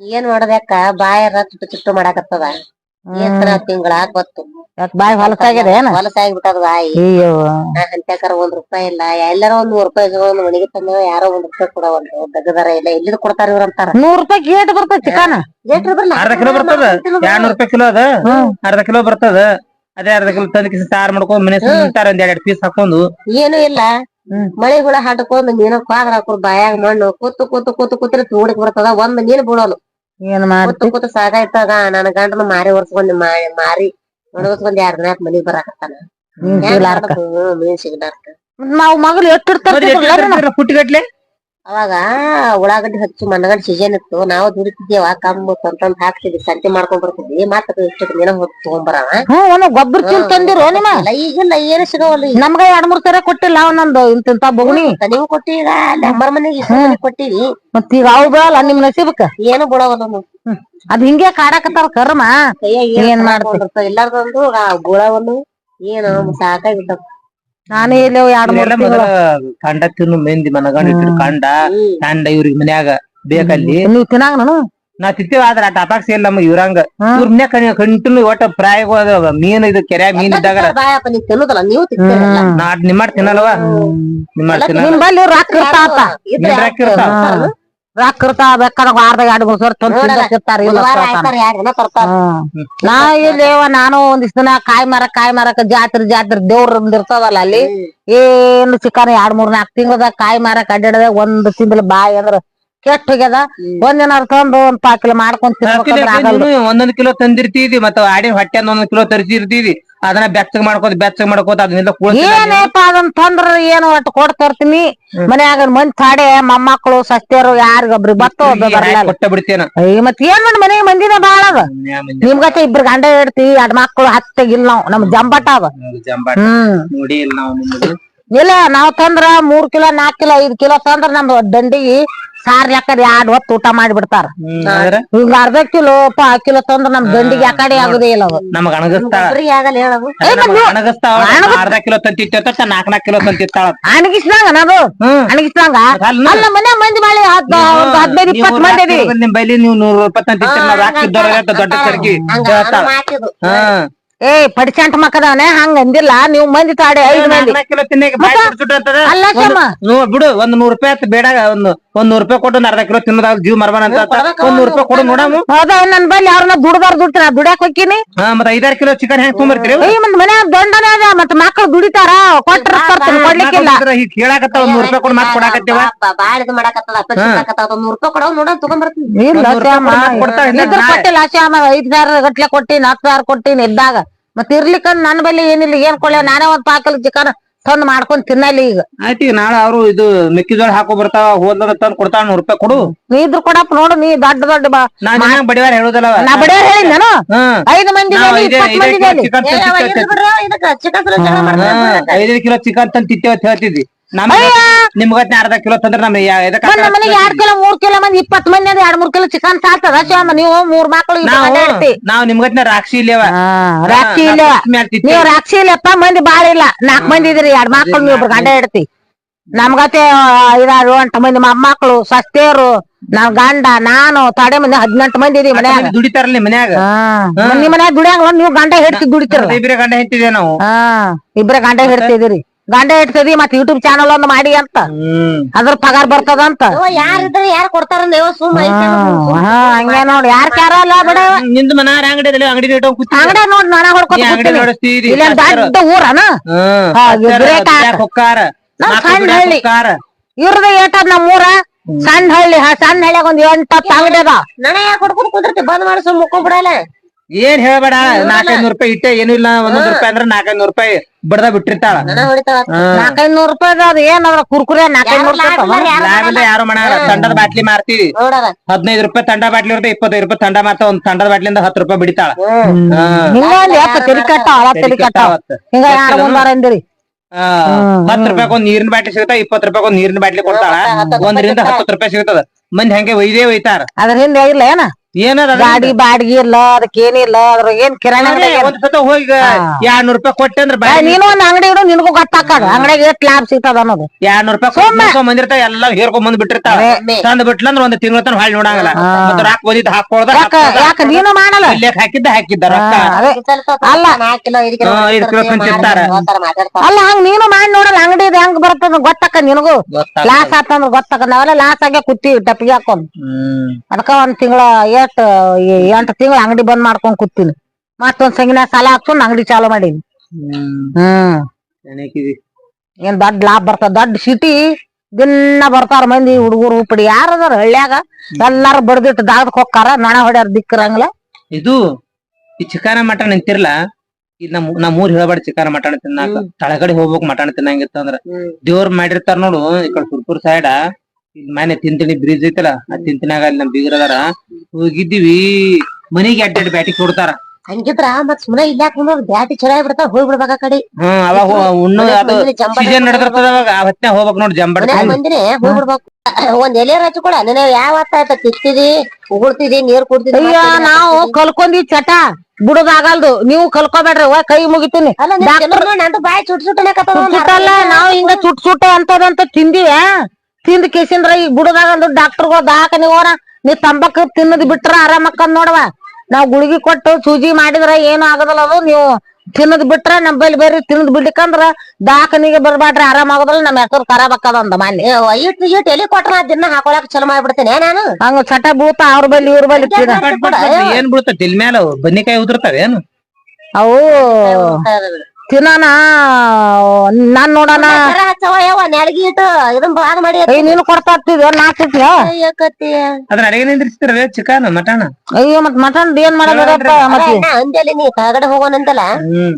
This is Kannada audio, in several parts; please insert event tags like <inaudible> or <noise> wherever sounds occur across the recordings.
ಏನ್ ಮಾಡೋದಕ್ಕ ಬಾಯರ ತುಟ್ಟು ಚುಟ್ಟು ಮಾಡಾಕತ್ತದ. ಎಷ್ಟರ ತಿಂಗಳ ಗೊತ್ತು. ಯಾಕ್ ಬಾಯಿ ಹೊಲಸಾಗ್ಯದ ಏನ? ಹೊಲಸಾಗ್ಬಿಟ್ಟದ ಬಾಯಿ. ಅಯ್ಯೋ. ಅಂತ್ಯಾಕರ ಒಂದ್ ರೂಪಾಯಿ ಇಲ್ಲ. ಎಲ್ಲಾರ ಒಂದ್ ನೂರ್ ರೂಪಾಯಿ ಒಂದ್ ಮನೆಗೆ ತಂದ ಯಾರೋ ಒಂದ್ ರೂಪಾಯಿ ಒಂದು ದಗದಾರ ಇಲ್ಲ. ಎಲ್ಲಿದ್ ಕೊಡ್ತಾರ ಇವ್ರ ಅಂತಾರ? ನೂರ್ ರೂಪಾಯಿ ಗೇಟ್ ಬರ್ತದ ಚಿಕನ್ ಅರ್ಧ ಕಿಲೋ ಬರ್ತದ? ಎರಡ್ನೂರ್ ರೂಪಾಯಿ ಕಿಲೋ ಅದ? ಅರ್ಧ ಕಿಲೋ ಬರ್ತದ? ಅದೇ ಅರ್ಧ ಕಿಲೋ ತಂದ ಕಿಸಿ ಸಾರ್ ಮಾಡ್ಕೊಂಡ್ ಮನೆ ಸುತ್ತಾರ ಒಂದ್ ಎರಡ್ ಪೀಸ್ ಹಾಕೊಂಡು? ಏನು ಇಲ್ಲ. ಮಳೆ ಹುಳ ಹಾಡ್ಕೊಂಡ್ ಮೀನ ಕ್ವಾದ್ರ ಹಾಕೋದ್ ಬಾಯಾಗ ಮಣ್ಣು ಕೂತು ಕೂತು ಕೂತು ಕೂತ್ರೆ ತೋಡಿಕ್ ಬರ್ತದ. ಒಂದ್ ಮೀನ್ ಬಿಡೋನು ಏನ್ ಕೂತು ಕೂತು ಸಾಕಾಯ್ತದ ನನ್ ಗಂಡನ ಮಾರಿ ಒರ್ಸ್ಕೊಂಡ್ ಮಾರಿ ಒಣಗಸ್ಕೊಂಡ್ ಎರಡ್ ದಿನ ಮನಿಗ್ ಬರಾಕತ್ತಾನ? ಮೀನ್ ಸಿಗ್ಲಾರ್ಕ ನಾವ್ ಮಗಳು ಎಟ್ಟಿರ್ತಾರ ಪುಟ್ಟಿಗಟ್ಲೆ ಅವಾಗ ಉಳ್ಳಾಗಡ್ಡಿ ಹಚ್ಚಿ ಮನಗಂಡ್ ಸೀಸನ್ ಇತ್ತು ನಾವು ದುಡಿತಿದ್ದೇವ ಕಮ್ಮು ತಂತಂದ್ ಹಾಕ್ತಿದ್ವಿ ಸಂತೆ ಮಾಡ್ಕೊಂಡ್ ಬರ್ತಿದ್ವಿ ಮತ್ತ ಇಷ್ಟು ದಿನ ಹೋಗಿ ತಗೊಂಬರವ ಹ್ಮ್ ಗೊಬ್ಬರ ಚೀಲ ತಂದಿರೋ ನಿಮ್ಮ ಈಗಿಲ್ಲ ಏನು ಸಿಗವಲ್ಲ ನಮ್ಗ ಎರಡ್ ಮೂರ್ ತರ ಕೊಟ್ಟಿಲ್ಲ ಒಂದೊಂದು ಇಂತಿಂತ ಬಗುಣಿ. ನೀವು ಅಲ್ಲಿ ಅಮ್ಮರ ಮನೆಗೆ ಕೊಟ್ಟಿವಿ. ಮತ್ತ ಈಗ ಅವು ಬೀಳಲ್ಲ ನಿಮ್ ನಸೀಬಕ್ಕ. ಏನು ಬಿಡವಲ್ಲ ಅದ್ ಹಿಂಗೆ ಕಾಡಾಕತ್ತಾರ ಕರ್ಮ. ಏನ್ ಮಾಡ್ತಾರ ಮಾಡ್ತಿ? ಎಲ್ಲಾರ್ದೊಂದು ಆ ಗುಳವನ್ನು ಏನು ಸಾಕಾಗಿಬಿಟ್ಟ ನಾನೇ ಇಲ್ಲಿ ಎರಡ್ ಮೂರ್ ಮೊದಲ ಕಂಡ ತಿನ್ನು ಮಂದಿ ಮನಗಂಡ ಇಟ್ಟಿರ್ ಕಂಡ ಕಂಡ ಇವ್ರಿಗೆ ಮನ್ಯಾಗ ಬೇಕಲ್ಲಿ. ನೀವು ತಿನ್ನಾಗ ನಾನು? ನಾ ತಿಂತೇವ ಆದ್ರ ಆ ಟಪಾಕ್ಸಿ ಇಲ್ಲ ನಮ್ಗೆ ಇವ್ರಂಗ. ಇವ್ರ ಮನ್ಯಾಗ ಕಂಟಿನ್ಯೂ ಒಟ್ಟ ಪ್ರಾಯ ಮೀನ್ ಇದು ಕೆರೆ ಮೀನ್ ಇದ್ದಾಗ ನಾ ನಿಮ್ಮ ತಿನ್ನಲ್ವಾ? ನಿಮ್ಮ ರೊಕ್ಕ ಇರ್ತಾವ. ರೊಕ್ಕ ಇರ್ತಾವ ಬೇಕಾದಾಗ ವಾರದಾಗ ಎರಡ್ ಮೂರ್ ತಂದ್ ಇಲ್ಲ ಹ್ಮ್. ನಾ ಇಲ್ಲಿ ನಾನು ಒಂದಿಷ್ಟು ದಿನ ಕಾಯಿ ಮರಕ್ ಕಾಯಿ ಮರಕ್ ಜಾತ್ರೆ ಜಾತ್ರೆ ದೇವ್ರ ಇರ್ತದಲ್ಲ ಅಲ್ಲಿ. ಏನು ಚಿಕನ್ ಎರಡ್ ಮೂರ್ ನಾಲ್ಕು ತಿಂಗಳದಾಗ ಕಾಯಿ ಮಾರಕ್ ಅಡ್ಡಾಡದ ಒಂದ್ ತಿಂಗಳ ಬಾಯಿ ಅಂದ್ರ ಕೆಟ್ಟ ಹೋಗ್ಯದ. ಒಂದಿನ ತಂದು ಒಂದ್ ಪಾ ಕಿಲೋ ಮಾಡ್ಕೊಂಡ್ ತಿನ್ಬೇಕಂದ್ರ ಆಗಲ್ಲ ಒಂದೊಂದ್ ಕಿಲೋ ತಂದಿರ್ತೀವಿ ಮತ್ತ ಆಡಿನ ಹೊಟ್ಟೆ ಒಂದೊಂದ್ ಕಿಲೋ ತರಿಸಿರ್ತೀವಿ ಅದನ್ನ ಬೆಚ್ಚಗ್ ಮಾಡ್ಕೋತ ಬೆಚ್ಚಗ್ ಮಾಡ್ಕೋತ ಅದನ್ನೆಲ್ಲ ಏನಪ್ಪ ಅದನ್ ತಂದ್ರ ಏನು ಒಟ್ಟು ಕೊಡ್ ತರ್ತೀನಿ ಮನ್ಯಾಗ ಮಂದಿ ತಾಡೆ ಮೊಮ್ಮಕ್ಕಳು ಸಸ್ತಿಯರು ಯಾರಿಗೊಬ್ರಿ ಬತ್ತ ಕೊಟ್ಟ ಬಿಡ್ತೇನ. ಮತ್ ಏನ್ ಮಾಡಿ ಮನೆಗೆ ಮಂದಿನ ಬಾಳ ಅದ. ನಿಮ್ಗತ್ತೆ ಇಬ್ರು ಗಂಡ ಇಡ್ತೀವಿ ಎರಡ್ ಮಕ್ಕಳು ಹತ್ತಗಿಲ್ಲ ನಾವ್ ನಮ್ ಜಂಬಟ್ಟ ಅದ. ಜಂಬಾಟ. ಹ್ಮ್. ನೋಡಿ ಇಲ್ಲ ನಾವು ಇಲ್ಲ ನಾವ್ ತಂದ್ರ ಮೂರ್ ಕಿಲೋ ನಾಕ್ ಕಿಲೋ ಐದ್ ಕಿಲೋ ತಂದ್ರ ನಮ್ ದಂಡಿಗೆ ಸಾರ್ ಯಾಕಡೆ ಎರಡ್ ಹೊತ್ತು ಊಟ ಮಾಡಿಬಿಡ್ತಾರ. ಈಗ ಅರ್ಧ ಕಿಲೋ ಪಾ ಕಿಲೋ ತಂದ್ರ ನಮ್ ದಂಡಿಗೆ ಯಾಕಡೆ ಆಗುದೇ ಇಲ್ಲ ಅದು ನಮಗ ಅಣಗಸ್ತಾಳ ಒಬ್ರಿಗೆ ಆಗಲ್ಲ ಹೇಳವು ಅಣಗಸ್ತಾಳ ಅರ್ಧ ಕಿಲೋ ತಂತಿತ್ತ ನಾಕ್ ನಾಕ್ ಕಿಲೋ ತಂತಿತ್ತಾಳ. ಅಣಗಿಸ್ದಂಗ ನಾದು ಹ್ಮ್. ಅಣಗಿಸ್ದಂಗ? ಅಲ್ಲ. ಅಲ್ಲ ಮನೆ ಮಂದಿ ಮಾಡಿ ಹದ್ ಒಂದ್ ಹದಿನೈದು ಇಪ್ಪತ್ತು ಮಂದಿ ನಿಮ್ ಬೈಲಿ ನೀವು ನೂರ್ ರೂಪಾಯಿ ತಂತಿರ್ತೀರ ನಾವ್ ದೊಡ್ಡ ಹಂಗ ಹೇಳ್ತಾಳ ಹಾ. ಏ ಪಡಿಸಂಟ ಮಕ್ಕದವನೆ ಹಂಗ ಅಂದಿಲ್ಲ. ನೀವ್ ಮಂದಿ ತಾಡಿ ಐದು ಮಂದಿ. ಅಲ್ಲ ಬಿಡು ಒಂದ್ ನೂರ್ ರೂಪಾಯಿ ಆತ್ ಬೇಡ ಒಂದ್ ಒಂದ್ ನೂರ್ ರೂಪಾಯಿ ಕೊಟ್ಟು ಒಂದ್ ಅರ್ಧ ಕಿಲೋ ತಿನ್ನೋದಾಗ ಜೀವ ಮರಬಾನ ಅಂತ ಆತ. ಒಂದ್ ನೂರ್ ರೂಪಾಯಿ ಕೊಡು ನೋಡಮು. ಹೌದಾ ನನ್ ಬಲ್ಲಿ ಯಾರನ್ನ ದುಡ್ದಾರ ದುಡ್ತಾರ? ದುಡ್ಯಾಕ್ ಹೋಗ್ತೀನಿ? ಹಾ ಮತ್ತ ಐದಾರು ಕಿಲೋ ಚಿಕನ್ ಹೆಂಗ್ ತುಂಬಿರ್ತೀರಿ ಮತ್ ಮನ್ಯಾಗ ದಂಡನೆ ಅದ ಮತ್ ಮಕ್ಳು ದುಡಿತಾರ ಕೊಟ್ರ ತರ್ತೀನಿ ಕೊಡ್ಲಿಕ್ಕಿಲ್ಲ. ಹೀಗ್ ಕೇಳಾಕತ್ತ ಒಂದ್ ನೂರ್ ರೂಪಾಯಿ ಕೊಡ್ ಮಾತ್ ಕೊಡಾಕತ್ತೇವ? ಬಾಳ ಇದು ಮಾಡಕತ್ತದ ಅಪೇಕ್ಷೆ ಮಾಡಕತ್ತದ ಒಂದ್ ನೂರ್ ರೂಪಾಯಿ ಕೊಡವ್ ನೋಡ ತಗೊಂಡ್ಬರ್ತೀನಿ ಇಲ್ಲ ಒಂದ್ ನೂರ್ ರೂಪಾಯಿ ಶ್ಯಾಮ. ಕೊಡು ಮತ್ತ್ ಕೊಡ್ತಾಳೆ, ಇಲ್ಲ ಇದ್ರ ನಾಳೆ. ಕೊಟ್ಟಿಲ್ಲ ಶ್ಯಾಮ ಐದ್ ಸಾವಿರ ಗಟ್ಲೆ ಕೊಟ್ಟಿನಿ ಹತ್ತು ಸಾವಿರ ಕೊಟ್ಟಿನಿ ಇದ್ದಾಗ. ಮತ್ ಇರ್ಲಿಕ್ಕ ನನ್ ಬಲ್ಲಿ ಏನಿಲ್ಲ ಏನ್ ಕೊಳ್ಳೆ ನಾನೇ ಒಂದ್ ಪಾಕಲ್ ಚಿಕನ್ ತಂದ್ ಮಾಡ್ಕೊಂಡ್ ತಿನ್ನಲಿ ಈಗ. ಆಯ್ತು ಈಗ ನಾಳೆ ಅವ್ರು ಇದು ಮೆಕ್ಕೆಜೋಳ ಹಾಕೋ ಬರ್ತಾವ ಹೋದ ತಂದ್ ಕೊಡ್ತಾವ ನೂರ್ ರೂಪಾಯಿ ಕೊಡು. ನೀ ಇದ್ರ ಕೊಡಪ್ಪ ನೋಡು ನೀ ದೊಡ್ಡ ದೊಡ್ಡ ಬಾ. ನಿನ್ನ ಬಡಿವಾರ ಹೇಳುದಲ್ಲ. ನಾ ಬಡಿಯ ಹೇಳಿ ನಾನು? ಹ್ಮ್ ಐದು ಮಂದಿ ನಾವು ಇದೇ- ಇದೇ. ಚಿಕನ್ ತಂದ್ ತಿಂತೇವೆ. ಚಿಕನ್ ಐದೈದು ಕಿಲೋ ಚಿಕನ್ ತಂದ್ ಅಂತ ಹೇಳ್ತಿದ್ವಿ. ನಮ್ ನಿಮ್ಗತ್ನೆ ಅರ್ಧ ಕಿಲೋ ತಂದ್ರೆ ನಮ್ ಮನೆಗೆ ಎರಡ್ ಕಿಲೋ ಮೂರ್ ಕಿಲೋ ಮಂದಿ ಇಪ್ಪತ್ ಮಂದಿ ಅದ ಎರಡ್ ಮೂರ್ ಕಿಲೋ ಚಿಕನ್ ಸಾಲ್ತದ ಶ್ಯಾಮ ನೀವು ಮೂರ್ ಮಕ್ಳು ನಾವು ನಿಮ್ಗತ್ನ ರಾಕ್ಷಿ ಇಲ್ಲೇವ? ರಾಕ್ಷಿ ಇಲ್ಲ ನೀವು ರಾಕ್ಷಿ ಇಲ್ಲಪ್ಪ ಮಂದಿ ಬಾಳ ಇಲ್ಲ. ನಾಕ್ ಮಂದಿ ಇದ್ರಿ ಎರಡ್ ಮಕ್ಳು ನೀವು ಗಂಡ ಇಡ್ತಿ ನಮ್ಗತೆ ಐದಾರು ಎಂಟು ಮಂದಿ ಮೊಮ್ಮಕ್ಳು ಸಸ್ತೇರು ನಾವ್ ಗಂಡ ನಾನು ತಡೆ ಮಂದಿ ಹದಿನೆಂಟು ಮಂದಿ ಇದೀವಿ ಮನ್ಯಾಗ. ದುಡಿತಾರಲ್ಲ ಮನ್ಯಾಗ? ಹಾ. ನಿಮ್ ಮನ್ಯಾಗ ದುಡಿಯಂಗ ನೀವು ಗಂಡ ಹಿಡ್ತಿ ದುಡಿತಾರ ಇಬ್ರೇ ಗಂಡ ಹೆಂತಿದೆ ನಾವು. ಹಾ ಇಬ್ರೇ ಗಂಡ ಹಿಡ್ತಿದಿರಿ ಗಂಡ ಹಿಡ್ತಿದಿ ಮತ್ ಯೂಟ್ಯೂಬ್ ಚಾನಲ್ ಒಂದ್ ಮಾಡಿ ಅಂತ. ಅದ್ರ ಪಗಾರ ಬರ್ತದ ಅಂತ ಯಾರಿದ್ರೆ ಯಾರು ಕೊಡ್ತಾರ ನೀವು ಸುಮ್ಮ ಐತೆ ಹಾ ಹಂಗೆ ನೋಡಿ ಯಾರ್ ಕ್ಯಾರಲ್ಲ ಬಿಡ. ನಿಂದ ಮನಾರ ಅಂಗಡಿ ಅಂಗಡಿ ಅಂಗಡಿ ನೋಡ್ ನಾನ ಹೊಡ್ಕೊತ ಇಲ್ಲೇನ್ ದೊಡ್ಡ ಊರನ? ಹಳ್ಳಿ. ಇವ್ರದ ಏಟದ್ ನಮ್ಮ ಊರ? ಸಣ್ಣ ಹಳ್ಳಿ ಹಾ, ಸಣ್ಣ ಹಳ್ಳಿಯಾಗ ಒಂದ್ ಎಂಟತ್ತು ಅಂಗಡಿ ಅದ ನನಗೆ ಯಾಕೆ ಹೊಡ್ಕೊಂಡು ಕುಂದಿರ್ತಿ? ಬಂದ್ ಮಾಡಿ ಸುಮ್ ಮುಕ್ಕೊಂಡ್ಬಿಡಲ್ಲ ಏನ್ ಹೇಳ್ಬೇಡ ನಾಲ್ಕೈದ್ ನೂರ್ ರೂಪಾಯಿ ಇಟ್ಟೆ ಏನು ಇಲ್ಲ ಒಂದೊಂದ್ ರೂಪಾಯಿ ಅಂದ್ರೆ ನಾಲ್ಕೈದ್ ನೂರ್ ರೂಪಾಯಿ ಬಡದ ಬಿಟ್ಟಿರ್ತಾಳ. ನಾಲ್ಕೈದ್ ನೂರ್ ರೂಪಾಯಿ ಅದ ಏನ್ ಅದ್ರ ಕುರ್ಕುರೆ ನಾಲ್ಕೈದ್ ನೂರ್ ರೂಪಾಯಿ ಯಾರು ಮಾಡಾರ ತಂಡದ ಬಾಟ್ಲಿ ಮಾರ್ತೀವಿ. ಹದಿನೈದು ರೂಪಾಯಿ ತಂಡ ಬಾಟ್ಲಿ ಇರುತ್ತೆ ಇಪ್ಪತ್ತೈದು ರೂಪಾಯಿ ತಂಡ ಮಾರ್ತ ಒಂದ್ ತಂಡದ ಬಾಟ್ಲಿಂದ ಹತ್ತು ರೂಪಾಯಿ ಬಿಡಿತಾಳ. ಹತ್ತು ರೂಪಾಯಿ ಒಂದ್ ನೀರಿನ ಬಾಟ್ಲಿ ಸಿಗ್ತಾವ ಇಪ್ಪತ್ತು ರೂಪಾಯಿ ಒಂದ್ ನೀರಿನ ಬಾಟ್ಲಿ ಕೊಡ್ತಾಳ. ಒಂದರಿಂದ ಹತ್ತು ರೂಪಾಯಿ ಸಿಗ್ತದ ಮಂದಿ ಹಂಗೆ ಒಯ್ದೇ ಒಯ್ತಾರ. ಅದ್ರ ಹಿಂದೆ ಇಲ್ಲ ಏನ? ಏನದ? ಗಾಡಿ ಬಾಡ್ಗಿ ಇಲ್ಲ ಅದಕ್ಕೇನಿಲ್ಲ ಅದ್ರಾಗ ಏನ್ ಕಿರಾಣಿ ಅಂಗಡಿ ಒಂದ್ ಸತ ಹೋಗಿ ಎರಡ್ನೂರ್ ರೂಪಾಯಿ ಕೊಟ್ಟೆ ಅಂದ್ರೆ ನೀನು ಒಂದ್ ಅಂಗಡಿ ಇಡು ನಿನಗೂ ಗೊತ್ತಾಕದ ಅಂಗಡಿಗೆ ಎಷ್ಟ್ ಲಾಭ ಸಿಗ್ತದ ಅನ್ನೋದು. ಎರಡ್ನೂರ್ ರೂಪಾಯಿ ಬಂದಿರ್ತಾವ ಎಲ್ಲ ಹೇರ್ಕೊಂಡ್ ಬಂದ್ ಬಿಟ್ಟಿರ್ತಾವ. ತಂದ್ ಬಿಟ್ಲಂದ್ರ ಒಂದ್ ತಿಂಗಳ ತನ ಹೊಳ್ ನೋಡಂಗಲ್ಲ. ಮತ್ತ ರಾಕ್ ಬಂದಿದ್ದ ಹಾಕೊಳ್ದ ಯಾಕ ನೀನು ಮಾಡಲ್ಲ? ಇಲ್ಲೇಕ್ ಹಾಕಿದ್ದ ಹಾಕಿದ್ದ ರೊಕ್ಕ. ಅಲ್ಲ. ಐದು ಕಿಲೋ ಕುಂತಿರ್ತಾರ. ಅಲ್ಲ ಹಂಗ ನೀನು ಮಾಡಿ ನೋಡಲ್ಲ ಅಂಗಡಿ ಹೆಂಗ್ ಬರ್ತದ ಗೊತ್ತಾಕ ನಿನಗೂ. ಲಾಸ್ ಆತಂದ್ರ ಗೊತ್ತಾಕ ನಾವೆಲ್ಲ ಲಾಸ್ ಆಗೇ ಕುತ್ತಿ ಟಪ್ಪಿಗೆ ಹಾಕೊಂಡ್. ಅದಕ್ಕ ಒಂದ್ ತಿಂಗಳ ಎಷ್ಟ್ ಎಂಟ್ ತಿಂಗಳ ಅಂಗಡಿ ಬಂದ್ ಮಾಡ್ಕೊಂಡ್ ಕೂತೀನಿ. ಮತ್ತೊಂದ್ ಸಂಗಿನ ಸಾಲ ಹಾಕ್ಸ್ಕೊಂಡ್ ಅಂಗಡಿ ಚಾಲು ಮಾಡೀನಿ. ಹ್ಮ್. ಏನ್ ದೊಡ್ಡ ಲಾಭ ಬರ್ತದ? ದೊಡ್ಡ ಸಿಟಿ ದಿನ ಬರ್ತಾರ ಮಂದಿ ಹುಡುಗರು ಉಪ್ಪಡಿ ಯಾರದಾರ ಹಳ್ಳ್ಯಾಗ? ಎಲ್ಲಾರು ಬಡ್ದಿಟ್ಟು ದಾಗದ್ ಹೋಗ್ತಾರ ನೊಣ ಹೊಡ್ಯಾರ ದಿಕ್ಕರಂಗಿಲ್ಲ ಇದು ಈ ಚಿಕನ ಮಟನ್ ನಿಂತಿರ್ಲ ಇದ್ ನಮ್ ಊರ್ ಹೇಳ್ಬಾರ್ದು ಚಿಕನ ಮಟನ್ ತಿನ್ನಾಕ. ತಳಗಡೆ ಹೋಗ್ಬೇಕು ಮಟನ್ ತಿನ್ನಂಗಿತ್ತಂದ್ರ. ದೇವ್ರ ಮಾಡಿರ್ತಾರ ನೋಡು ಈ ಕಡೆ ಸುರ್ಪುರ್ ಸೈಡ್ ಇಲ್ಲಿ ಮನೆ ತಿಂತಿಣಿ ಬ್ರಿಜ್ ಐತಲ್ಲ ಆ ತಿಂತಿನಾಗ ಅಲ್ಲಿ ನಮ್ ಬೀಗರದಾರ ಹೋಗಿದ್ದೀವಿ. ಮನಿಗೆ ಅಡ್ಡ ಅಡ್ಡ ಬ್ಯಾಟಿ ಕೊಡ್ತಾರ. ಹಂಗಿದ್ರ ಮತ್ ಸುಮ್ನೆ ಇಲ್ಲಾಕ್ ಬ್ಯಾಟಿ ಚಲೋ ಆಗ್ಬಿಡ್ತಾವ ಹೋಗಿ ಬಿಡ್ಬೇಕ ಕಡೆ. ಹ್ಮ್ ಅವಾಗ ಹೋ- ಉಣ್ಣು ಅದು ಸೀಸನ್ ನಡೆದಿರ್ತದ ಅವಾಗ ಆ ಹೊತ್ನ್ಯಾಗ ಹೋಗ್ಬೇಕ್ ನೋಡ್ ಜಂಬಡ್. ಮಂದಿನೇ ಹೋಗಿ ಬಿಡ್ಬೇಕು <coughs> ಒಂದ್ ಎಲೆ ಹಚ್ಚಿ ಕೂಡ ನೀನ್ ಯಾವ ಆಯ್ತ ತಿಕ್ತಿದಿ ಉಗುಳ್ತಿದಿ ನೀರ್ ಕುಡ್ತಿದಿ ಅಯ್ಯ ನಾವು ಕಲ್ಕೊಂಡಿ ಚಟ ಬಿಡುದಾಗಲ್ದು ನೀವು ಕಲ್ಕೋಬೇಡ್ರಿ ವಾ ಕೈ ಮುಗಿತೀನಿ. ಅಲ್ಲ ನಂದು ಬಾಯಿ ಚುಟ್ ಸುಟ್ಟನಕತ್ತದ ಸುಟ್ಟಲ್ಲ ನಾವು ಹಿಂಗ ಚುಟ್ ಸುಟ್ಟ ಅಂತದಂತ ತಿಂದಿವ? ತಿಂದ ಕೇಸಿಂದ್ರ ಈಗ ಅಂದ್ರೆ ಡಾಕ್ಟರ್ಗಳು ದಾಖನಿ ಹೋರ ನೀ ತಂಬಾಕ್ ತಿನ್ನದ್ ಬಿಟ್ರ ಆರಾಮಕ್ಕಂದ್ ನೋಡವ ನಾವ್ ಗುಳಿಗಿ ಕೊಟ್ಟು ಸೂಜಿ ಮಾಡಿದ್ರ ಏನು ಆಗದಲ್ಲ ಅದು ನೀವು ತಿನ್ನದ್ ಬಿಟ್ರ ನಮ್ಮಲ್ಲಿ ಬೇರೆ ತಿನ್ನದ್ ಬಿಡ್ಲಿಕ್ಕಂದ್ರ ದಾಖನಿಗೆ ಬರ್ಬಾಡ್ರಿ ಆರಾಮ ಆಗೋದಲ್ಲ ನಮ್ಮ ಹೆಸರು ಖರಾಬ್ ಆಕ್ಕದ ಅಂದ ಇಟ್ ಇಟ್ ಎಲಿ ಕೊಟ್ರ ದಿನ ಹಾಕೊಳಕ್ ಚಲೋ ಮಾಡ್ಬಿಡ್ತೇನೆ ನಾನು ಹಂಗ ಚಟ ಭೂತ ಅವ್ರ ಬಲ್ಲಿ ಇವ್ರ ಬಲ್ಲಿ ಏನ್ ಬೀಳ್ತ ತಿಲ್ ಮ್ಯಾಲ ಬನ್ನಿಕಾಯಿ ಬದ್ನಿಕಾಯಿ ಉದುರ್ತಾವ ಏನು ಅವು ತಿನ್ನೋಣ ನಾನ್ ನೋಡಣ. ನೀನು ಕೊಡ್ತಾ ಅದ್ರ ಅಡಿಗೆ ನಿಂದ್ರಿಸ್ತಿರ ಚಿಕನ್ ಮಟನ್? ಅಯ್ಯೋ ಮತ್ ಮಟನ್ ಏನ್ ಮಾಡೋದಪ್ಪ ಮತ್ತೆ? ಹೋಗೋಣಂತಲ್ಲ? ಹ್ಮ್.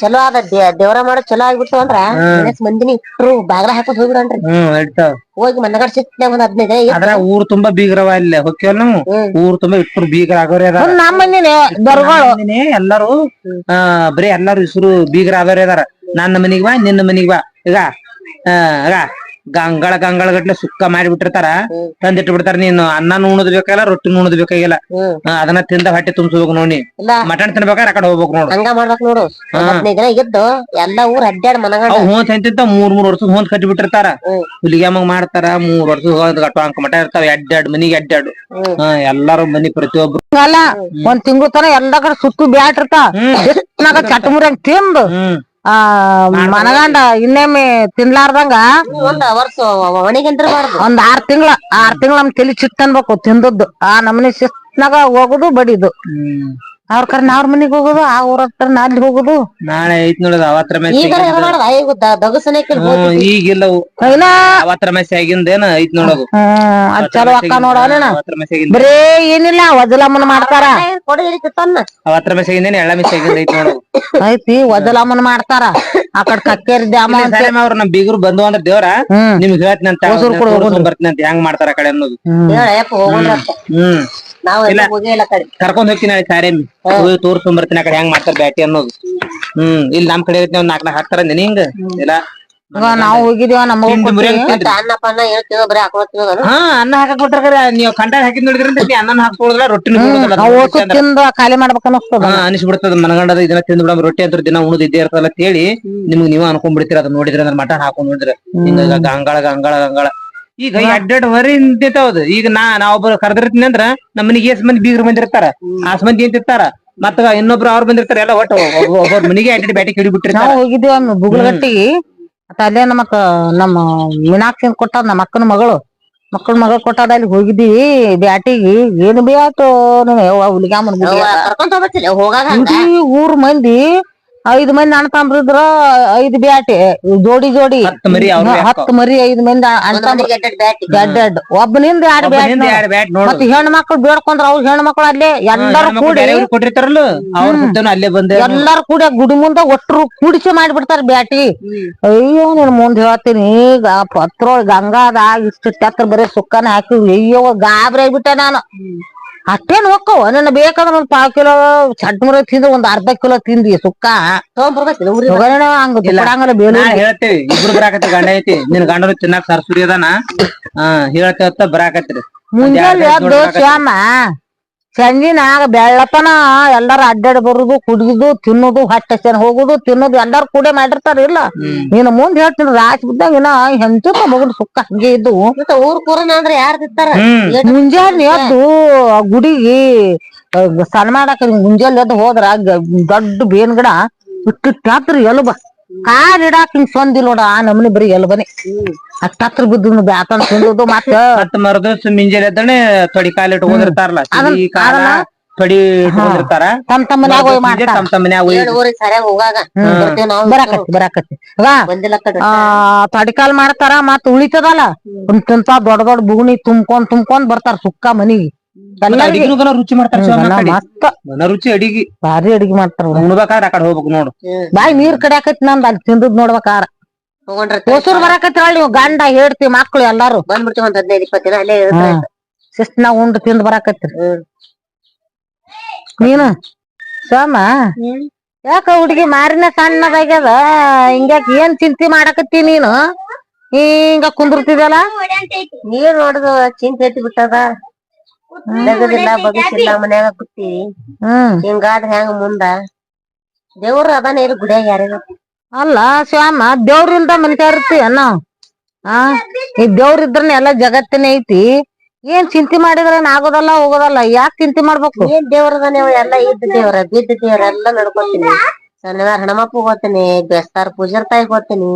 ಚಲೋ ಅದ ದೇವರ ಮಾಡೋ ಚಲೋ ಆಗ್ಬಿಟ್ಟು ಅಂದ್ರ ಮಂದಿನಿ ಇಟ್ರು ಬಾಗ್ಲ ಹಾಕೋದ್ ಹೋಗ್ಬಿಡನ್ರಿ ಹ್ಮ್ ಇಡ್ತಾವ ಹೋಗಿ ಮನಗಡ ಸಿಕ್ತಾಗ ಒಂದ್ ಹದಿನೈದು ದಿನ ಅದ್ರ ಊರ್ ತುಂಬಾ ಬೀಗ್ರವ ಇಲ್ಲ ಹೋಕ್ಯವ್ ನಾವು. ಊರ್ ತುಂಬಾ ಇಟ್ರು ಬೀಗ್ರ ಆಗೋರಿ ಒಂದ್ ನಮ್ಮ ದರ್ಗಳು ನಮ್ಮನೆನೇ ಎಲ್ಲಾರು ಆ ಬರೀ ಎಲ್ಲಾರು ಇಸ್ರು ಬೀಗ್ರ ಆದವ್ರಿ ಅದಾರ. ನನ್ನ ಮನಿಗ್ ಬಾ ನಿನ್ನ ಮನಿಗ್ ಬಾ. ಈಗ ಈಗ. ಗಂಗಳ ಗಂಗಳ ಗಟ್ಲೆ ಸುಕ್ಕ ಮಾಡಿಬಿಟ್ಟಿರ್ತಾರ ಬಿಟ್ಟಿರ್ತಾರ ತಂದಿಟ್ಟು ಬಿಡ್ತಾರ ನೀನು ಅನ್ನ ಉಣದ್ ಬೇಕಾಗಿಲ್ಲ ರೊಟ್ಟಿ ಉಣದ್ ಬೇಕಾಗಿಲ್ಲ. ಅದನ್ನ ತಿಂದ ಹೊಟ್ಟೆ ತುಂಬಿಸ್ಬೇಕು ನೋಡಿ. ಮಟನ್ ತಿನ್ಬೇಕಾದ್ರೆ ಆ ಕಡೆ ಹೋಗ್ಬೇಕು ನೋಡು. ಹಂಗ ಮಾಡ್ಬೇಕ್ ನೋಡು. ಒಂದ್ ಹದಿನೈದು ದಿನ ಇದ್ದು ಎಲ್ಲಾ ಊರ್ ಅಡ್ಡಾಡ್ ತಿಂತಿಂತ ಮೂರ್ ಮೂರ್ ವರ್ಷದ ಹೋಂದ್ ಕಟ್ಟಿ ಬಿಟ್ಟಿರ್ತಾರ ಹ್ಮ್. ಹುಲಿಗೆಮ್ಮಗ್ ಮಾಡ್ತಾರ ಮೂರ್ ವರ್ಷದ ಹೋದ್ ಕಟ್ಟು ಅಂಕ ಮಟ ಇರ್ತಾವ ಎಡ್ಡಾಡ್ ಮನಿಗೆ ಎಡ್ಡಾಡು ಎಲ್ಲಾರು ಮನಿ ಪ್ರತಿಯೊಬ್ರು. ಅಲ್ಲ ಒಂದ್ ತಿಂಗಳ ತನ ಎಲ್ಲಾ ಕಡೆ ಸುತ್ತು ಬ್ಯಾಟಿರ್ತಾವ ನಾಗ ಚಟಮುರಿಯಂಗ್ ತಿಂದು. ಹ್ಮ್. ಆ ಮನಗಂಡ ಇನ್ನೊಮ್ಮೆ ತಿನ್ಲಾರ್ದಂಗ ಒಂದ್ ವರ್ಷ ಒಣಗಿಂದಿರ್ಬಾರ್ದು. ಒಂದ್ ಆರ್ ತಿಂಗ್ಳ ಆರ್ ತಿಂಗ್ಳ ನಮ್ ತಲಿ ಚಿತ್ ಅನ್ಬೇಕು ತಿಂದದ್ದು. ಆ ನಮನಿ ಶಿಸ್ತ್ನಾಗ ಹೋಗುದು ಬಡಿದು. ಅವ್ರ ಕರ್ ಅವ್ರ ಮನಿಗ್ ಹೋಗುದು ಆ ಊರ ಹತ್ರ ಅಲ್ಲಿ ಹೋಗುದು. ನಾಳೆ ಐತ್ ನೋಡದ ಅವತ್ರ ಈಗಿಲ್ಲ ಅವತ್ರ ಮೆಸ್ ಆಗಿಂದ ಏನ ಐತ್ ನೋಡೋದು. ಚಲೋ ಅಕ್ಕ ನೋಡೋಣ ಬರೇ ಏನಿಲ್ಲ ವಜಲಮ್ಮನ ಮಾಡ್ತಾರ. ಅವತ್ರ ಮೆಸ್ ಆಗಿಂದೇನ ಎಳ್ಳ ಮೆಸ್ ಆಗಿಂದ ಐತ್ ನೋಡೋದು. ಐತಿ ವಜಲಮ್ಮನ ಮಾಡ್ತಾರ. ಆ ಕಡೆ ಕಕ್ಕೇರಿ ದ್ಯಾಮ ಅವ್ರ ನಮ್ ಬೀಗರು ಬಂದು ಅಂದ್ರ ದೇವ್ರ ನಿಮ್ಗೆ ಹೇಳ್ತೀನಿ ಅಂತ ಹೆಂಗ್ ಮಾಡ್ತಾರ ಆ ಕಡೆ ಅನ್ನೋದು. ಹ್ಮ್. ನಾವು ಕರ್ಕೊಂಡ್ ಹೋಗ್ತೀನಿ ನಾಳೆ ಸಾರಿ ಹೋಗಿ ತೋರ್ಸ್ಕೊಂಡ್ ಬರ್ತೀನಿ ಆ ಕಡೆ ಹೆಂಗ್ ಮಾಡ್ತಾರ ಬ್ಯಾಟಿ ಅನ್ನೋದು. ಹ್ಮ್. ಇಲ್ಲಿ ನಮ್ ಕಡೆ ಇರ್ತೀನಿ ಒಂದ್ ನಾಲ್ಕ್ ನಾಲ್ಕು ಹಾಕ್ತಾರ ಹಿಂಗ ಇಲ್ಲ. ನಾವು ಹೋಗಿದೀವ ನಮ್ಮ ತಿಂದು ಅನ್ನ ಪನ್ನ ಹೇಳ್ತೀವ ಬರೀ ಹಾಕೊಳ್ತೀವ ಹಾ ಅನ್ನ ಹಾಕಕ್ ಬಿಟ್ರ ನೀವು ಕಂಡ ಹಾಕಿದ್ ನೋಡಿದ್ರಿ ಅನ್ನ ಹಾಕ್ಕೊಳ್ಳೋದಿಲ್ಲ ರೊಟ್ಟಿನ ನಾವು ಖಾಲಿ ಮಾಡ್ಬೇಕ ಅನಸ್ತದ ಹಾ ಅನಿಸ್ಬಿಡ್ತದ ಮನಗಂಡದ ಇದನ್ನ ತಿಂದು ಬಿಡಮ್ ರೊಟ್ಟಿ ಅಂತ ದಿನ ಉಣದ್ ಇದ್ದೇ ಇರ್ತಲ್ಲ ಅಂತ ಹೇಳಿ ನೀವು ನೀವ್ ಅನ್ಕೊಂಡ್ಬಿಡ್ತೀರ ಅದ್ ನೋಡಿದ್ರೆ ಅದ್ರ ಮಟನ್ ಹಾಕೊಂಡ್ ನೋಡಿದ್ರೆ ಹಿಂಗ ಗಂಗಾಳ ಗಂಗಾಳ ಗಂಗಾಳ ಈಗ ಅಡ್ಡ ವರಿ ನಿಂತೈತವದು ಈಗ ನಾ ನಾವ್ ಒಬ್ಬರು ಕರೆದಿರ್ತೀನಿ ಅಂದ್ರ ನಮ್ಮ ಮನಿಗೆ ಮಂದಿ ಬೀಗರು ಬಂದಿರ್ತಾರ ಆಸ್ ಮಂದಿ ಏನ್ ಇರ್ತಾರ ಮತ್ತ ಇನ್ನೊಬ್ರು ಅವ್ರು ಬಂದಿರ್ತಾರ ಎಲ್ಲ ಒಟ್ಟು ಒಬ್ಬರ ಮನಿಗೆ ಅಡ್ಡಾಡಿ ಬ್ಯಾಟಿ ಕಿಡಿ ಬಿಟ್ಟಿರ್ತಾರ ನಾವು ಹೋಗಿದ್ದೀವ ಬುಗ್ಲಗಟ್ಟಿಗೆ ಮತ್ತ ಅಲ್ಲೇ ನಮ್ಮ ಅಕ್ಕ ನಮ್ಮ ಮೀನಾಕ್ಷಿ ಕೊಟ್ಟದ ನಮ್ಮ ಅಕ್ಕನ ಮಗಳು. ಮಕ್ಕಳ ಮಗಳು ಕೊಟ್ಟದ ಅಲ್ಲಿ ಹೋಗಿದ್ದೀವಿ ಬ್ಯಾಟಿಗೆ. ಏನು ಬ್ಯಾಟು ಹುಲಿಗಾಮನ್ ಕರ್ಕೊಂಡ್ ಹೋಗ್ಬೇಕಿಲ್ಲ ಹೋಗಾಗ ಹಂಗ? ಊರ್ ಮಂದಿ ಐದ್ ಮಂದಿ ಅಣ್ಣ ತಮ್ರಿದ್ರ ಐದ್ ಬ್ಯಾಟಿ ಜೋಡಿ ಜೋಡಿ. ಹತ್ತ್ ಮರಿ ಅವ್ರು ಹತ್ತು ಮರಿ ಐದ್ ಮಂದಿ ಅಣ್ಣ ಎಡ್ಡೆಡ್ ಒಬ್ಬನಿಂದ ಎರಡ್ ಬ್ಯಾಟ್ ಎರಡ್ ಬ್ಯಾಟ್ ನೋಡು. ಮತ್ತ ಹೆಣ್ಣು ಮಕ್ಳು ಬೇಡ್ಕೊಂಡ್ರ ಅವ್ರ ಹೆಣ್ಣು ಮಕ್ಳು ಅಲ್ಲೇ ಎಲ್ಲಾರು ಕೂಡಿ ಕೊಟ್ಟಿರ್ತಾರಲ್ಲ? ಅವ್ರ ಸುತ್ತನು ಅಲ್ಲೇ ಬಂದೆ ಎಲ್ಲಾರು ಕೂಡಿ ಆ ಗುಡಿ ಮುಂದ ಒಟ್ರು ಕೂಡಿಸಿ ಮಾಡ್ಬಿಡ್ತಾರ ಬ್ಯಾಟಿ. ಅಯ್ಯೋ ನಿನ್ ಮುಂದ್ ಹೇಳ್ತೀನಿ ಈಗ ಪತ್ರ ಗಂಗಾದ ಇಷ್ಟು ಚತ್ರ ಬರೀ ಸುಕ್ಕನ ಹಾಕಿ ಅಯ್ಯೋ ಗಾಬ್ರಿ ಆಗ್ಬಿಟ್ಟೆ ನಾನು. ಅಷ್ಟೇನ್ ಹೋಕ್ಕವ ನನ್ನ ಬೇಕಾದ್ರೆ ಒಂದ್ ಪಾವ್ ಕಿಲೋ ಚಟ್ಮುರ ತಿಂದು ಒಂದ್ ಅರ್ಧ ಕಿಲೋ ತಿಂದಿ ಸುಕ್ಕ. ಹಂಗ ಕೊಡಂಗಲ್ಲ ಬೇಲು ನಾ ಹೇಳ್ತೇವಿ ಇಬ್ರು ಬರಾಕತ್ತಿ ಗಂಡ ಐತಿ. ನಿನ್ ಗಂಡನು ತಿನ್ನಾಕ ಸರ್ಸುರಿ ಅದಾನ ಹಾ ಹೇಳ್ತೇವತ್ತ ಬರಾಕತ್ರಿ ಮುಂಜಾನೆ ಎದ್ದು ಶ್ಯಾಮ. ಸಂಜಿನಾಗ ಬೆಳ್ಳತನ ಎಲ್ಲಾರು ಅಡ್ಡಾಡಿ ಬರುದು ಕುಡಿದು ತಿನ್ನುದು ಹೊಟ್ಟೆ ಹೋಗುದು ತಿನ್ನುದು ಎಲ್ಲಾರು ಕೂಡೆ ಮಾಡಿರ್ತಾರ ಇಲ್ಲ? ನೀನು ಮುಂದ್ ಹೇಳ್ತೀನಿ ರಾಶಿ ಬಿದ್ದಂಗ ಇನ್ನ ಹೆಂಚು ಮಗನ್ ಸುಕ್ಕ ಹಂಗೆ ಇದ್ದು. ಊರ್ ಕೂರನ ಅಂದ್ರೆ ಯಾರ್ ತಿಂತಾರ? ಮುಂಜಾನೆ ಎದ್ದು ಗುಡಿಗೆ ಆ, ಸ್ನಾನ ಮಾಡಾಕ ಮುಂಜಾನೆ ಎದ್ದು ಹೋದ್ರ ದೊಡ್ಡ ಬೇನ್ ಗಿಡ ಇಟ್ಟಿಟ್ಟಾತ್ರ ಎಲುಬ. ಕಾರ್ ಇಡಾಕ ಹಿಂಗ್ ಸೊಂದಿಲ್ ನೋಡ ಆ ನಮನಿ ಬರೀ ಎಲುಬನೆ. ಅಟ್ಟತ್ರ ಬಿದ್ದು ಬ್ಯಾತನ್ ತಿಂದುದು ಮತ್ತ ಮತ್ತ ಮರದ ಮಿಂಜಲ್ ಎದ್ದನೆ ತೊಡಿ ಕಾಲ ಇಟ್ಕೊಂಡಿರ್ತಾರಲ್ಲ ಈ ಕಾಲ ತೊಡಿ ಇಟ್ಕೊಂಡಿರ್ತಾರ. ತಮ್ ತಮ್ಮ ಮನ್ಯಾಗ ಹೋಗಿ ಮಾಡ್ತಾರ. ತಮ್ಮ ತಮ್ಮ ಮನ್ಯಾಗ ಏಳ್ ಸರಿಯಾಗಿ ಹೋಗಾಗ. ಬರ್ತೇವ್ ನಾವು. ಬರಾಕತ್ತಿ ಬರಾಕತ್ತಿ. ಆಗ ತೊಡಿ ಕಡೆ ತಡಿಕಾಲ್ ಮಾಡ್ತಾರ ಮತ್ತ ಉಳಿತದಲ್ಲ. ಇಂತ ದೊಡ್ಡ ದೊಡ್ಡ ಬುಗುಣಿ ತುಂಬ್ಕೊಂಡ್ ತುಂಬ್ಕೊಂಡ್ ಬರ್ತಾರ ಸುಕ್ಕ ಮನಿಗೆ. ರುಚಿ ಮಾಡ್ತಾರ ಕಡೆ. ರುಚಿ ಅಡಿಗೆ. ಭಾರಿ ಅಡಿಗೆ ಮಾಡ್ತಾರ. ಉಣ್ಬೇಕಾದ್ರೆ ಆ ಕಡೆ ಹೋಗ್ಬೇಕು ನೋಡು. ಬಾಯಿ ನೀರ್ ಕಡಿಯಾಕೈತಿ ನಂದ್ ಅಲ್ಲಿ ತಿಂದದ್ ನೋಡ್ಬೇಕಾರ ಹೊಸೂರ್ ಬರಾಕತ್ತಿ ನೀವು ಗಂಡ ಹೇಳ್ತಿ ಮಕ್ಳು ಎಲ್ಲಾರು. ಬಂದ್ಬಿಡ್ತೀವಿ ಒಂದ್ ಹದಿನೈದು ಇಪ್ಪತ್ತು ದಿನ ಅಲ್ಲೇ ಇರುತ್ತೆ. ಶಿಸ್ತ್ ನಾವ್ ಉಂಡ್ ತಿಂದ್ ಬರಾಕತ್ರಿ ನೀನು? ಸೋಮ? ಯಾಕ ಹುಡುಗಿ ಮಾರಿನ ಸಣ್ಣದಾಗ್ಯದ? ಹಿಂಗ್ಯಾಕ ಏನ್ ಚಿಂತೆ ಮಾಡಕತ್ತಿ ನೀನು? ಹಿಂಗ ಕುಂದಿರ್ತಿದಲ್ಲ ನೀರ್ ನೋಡುದು ಚಿಂತೆ ಎತ್ತಿ ಬಿಟ್ಟದ. ತೆಗದಿಲ್ಲ ಬಗಸಿಲ್ಲ ಮನ್ಯಾಗ ಕೂತೀವಿ ಹ್ಮ್. ಹಿಂಗಾದ್ರ ಹೆಂಗ ಮುಂದ? ದೇವ್ರ ಅದಾನ ಇರು ಗುಡಿಯಾಗ ಯಾರಿಗ ಅಲ್ಲ ಶ್ಯಾಮ ದೇವ್ರಿಂದ ಮನುಷ್ಯ ಇರ್ತೀಯ ನಾವು? ಆ? ಈ ದೇವ್ರ ಇದ್ರನ್ನ ಎಲ್ಲಾ ಜಗತ್ತಿನ ಐತಿ. ಏನ್ ಚಿಂತೆ ಮಾಡಿದ್ರ ಆಗೋದಲ್ಲ ಹೋಗೋದಲ್ಲ? ಯಾಕೆ ಚಿಂತೆ ಮಾಡ್ಬೇಕು? ಏನ್ ದೇವ್ರ ಎಲ್ಲ ಎಲ್ಲಾ ಇದ್ದ ದೇವ್ರ ಬಿದ್ದ ದೇವ್ರ ಎಲ್ಲಾ ನಡ್ಕೊತೀನಿ. ಶನಿವಾರ ಹಣಮಪ್ಪ ಹೋಗ್ತೀನಿ ಬೆಸ್ತಾರ ಪೂಜಾರ್ ತಾಯಿ ಹೋಗ್ತೀನಿ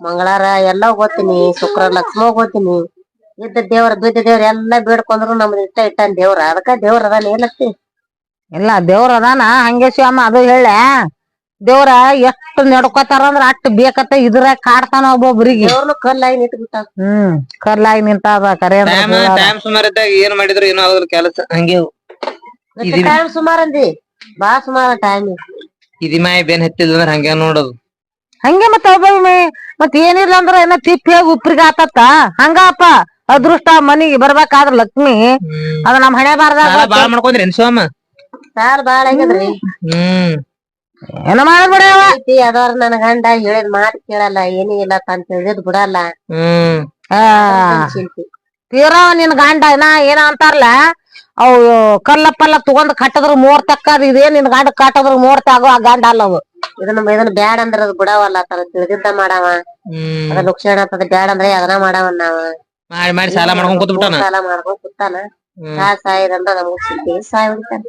ಮಂಗಳಾರ ಎಲ್ಲ ಹೋಗ್ತೀನಿ ಶುಕ್ರ ಲಕ್ಷ್ಮ ಹೋಗ್ತೀನಿ. ಇದ್ದ ದೇವ್ರ ಬಿದ್ದ ದೇವ್ರ ಎಲ್ಲ ಬೇಡ್ಕೊಂಡ್ರು ನಮ್ದು ಇಷ್ಟ ಇಟ್ಟಾನ ದೇವ್ರ. ಅದಕ್ಕ ದೇವ್ರ ಅದಾನ ಏನತ್ತಿ ಇಲ್ಲ ದೇವ್ರ ಅದಾನ? ಹಂಗೆ ಶ್ಯಾಮ ಅದು ಹೇಳ ದೇವ್ರ ಎಷ್ಟ್ ನಡ್ಕೋತಾರ ಅಂದ್ರ ಅಷ್ಟ್ ಬೇಕತ್ತ ಇದ್ರ ಕಾಡ್ತಾನ ಒಬ್ಬೊಬ್ರಿಗೆ. ದೇವ್ರನು ಕಲ್ಲಾಗಿ ನಿಂತು ಬಿಟ್ಟ ಹ್ಮ್ ಕಲ್ಲಾಗಿ ನಿಂತಾದ ಕರೆ ಟೈಮ್ ಸುಮಾರ್ ಇದ್ದಾಗ ಏನ್ ಮಾಡಿದ್ರು ಏನೋ ಆಗೋದ್ರ ಕೆಲಸ ಹಂಗೆ ಇದು- ಟೈಮ್ ಸುಮಾರ್ ಅಂದಿ? ಬಾ ಸುಮಾರ ಟೈಮ್ ಇದಿ ಮೈ ಬೆನ್ ಅಂದ್ರ ಹಂಗೆ ನೋಡೋದು. ಹಂಗೆ ಮತ್ತ ಒಬ್ಬೊಮ್ಮೆ ಮತ್ ಏನಿಲ್ಲ ಅಂದ್ರ ಏನ ತಿಪ್ಪಿ ಉಪ್ರಿಗೆ ಆತತ್ತ. ಹಂಗಪ್ಪ ಅದೃಷ್ಟ ಮನಿಗೆ ಬರ್ಬೇಕಾದ್ರ ಲಕ್ಷ್ಮಿ. ಅದ ನಮ್ ಹಣೆ ಬಾರ್ದಾಗ ಬಾಳ ಮಾಡ್ಕೊಂಡ್ರಿ ಸೋಮ? ಬಾಳ ಆಗ್ಯದ್ರಿ. ಹ್ಮ್. ಏನ ಮಾಡ್ಬಿಡವ ಐತಿ ಅದವ್ರ ನನ್ ಗಂಡ ಹೇಳಿದ್ ಮಾತ್ ಕೇಳಲ್ಲ ಏನೂ ಇಲ್ಲ ತಾನ್ ತಿಳಿದ್ ಬಿಡಲ್ಲ ಹ್ಮ್ ಚಿಂತಿ ತೀರಾ ನಿನ್ ಗಂಡ ಏನ ಏನ ಅಂತಾರಲ್ಲ ಅವು ಕಲ್ಲ ಪಲ್ಲ ತಗೊಂಡ್ ಕಟ್ಟದ್ರ ಮೂರ್ ತಕ್ಕದ ಇದೇನ್ ನಿನ್ ಗಂಡ ಕಟ್ಟದ್ರ ಮೂರ್ ತಾಗೋ ಆ ಗಂಡ ಅಲ್ಲ ಅವು ಇದನ್ನ ಇದನ್ನ ಬ್ಯಾಡ ಅಂದ್ರ ಅದು ಬಿಡವಲ್ಲ ತರ ತಿಳಿದಿದ್ದ ಮಾಡವ ಹ್ಮ್ ಅದ ಲಕ್ಷಣ ಅಂತದ ಬ್ಯಾಡ ಅಂದ್ರೆ ಅದನ್ನ ಮಾಡವ ನಾವ ಮಾಡಿ ಮಾಡಿ ಸಾಲ ಮಾಡ್ಕೊಂಡ್ ಕೂತ್ ಬಿಟ್ಟಾನ ಸಾಲ ಮಾಡ್ಕೊಂಡ್ ಕೂತಾನ ಹ್ಮ್. ಸಾ ಸಾಯ್ದಂತ ನಮಗ್ ಸಿಕ್ಕಿ ಸಾಯ್ ಬಿಡ್ತಾನ